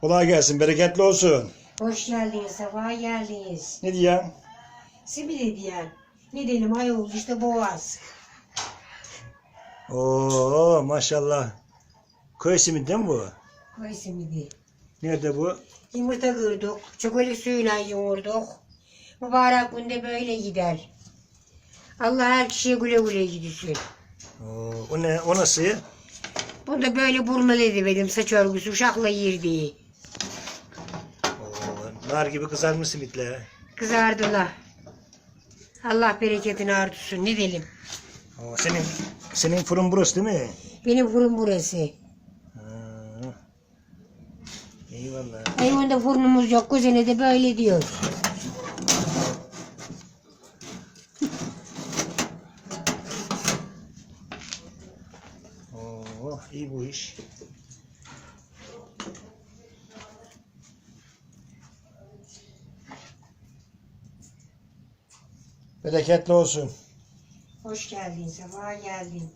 Kolay gelsin, bereketli olsun. Hoş geldiniz, sefa geldiniz. Ne diyeyim? Simit hediyen. Ne diyelim ayol işte boğaz. Oo maşallah. Köy simidi değil mi bu? Koy simidi. Nerede bu? Yumurta kırdık. Çikolata suyuyla yoğurduk. Mübarek günde böyle gider. Allah her kişiye güle güle gidiyorsun. Oo, o ne? O nasıl? Bu da böyle burmalı benim saç örgüsü uşakla yirdiği. Nar gibi kızarmış simitler. Kızardılar. Allah bereketini artırsın ne diyelim. Oo, senin senin fırın burası değil mi? Benim fırın burası. Ha. Eyvallah. Hayvanda fırınımız yok. Kuzene de böyle diyor. Oo, iyi bu iş. Bereketli olsun. Hoş geldin, sefa geldin.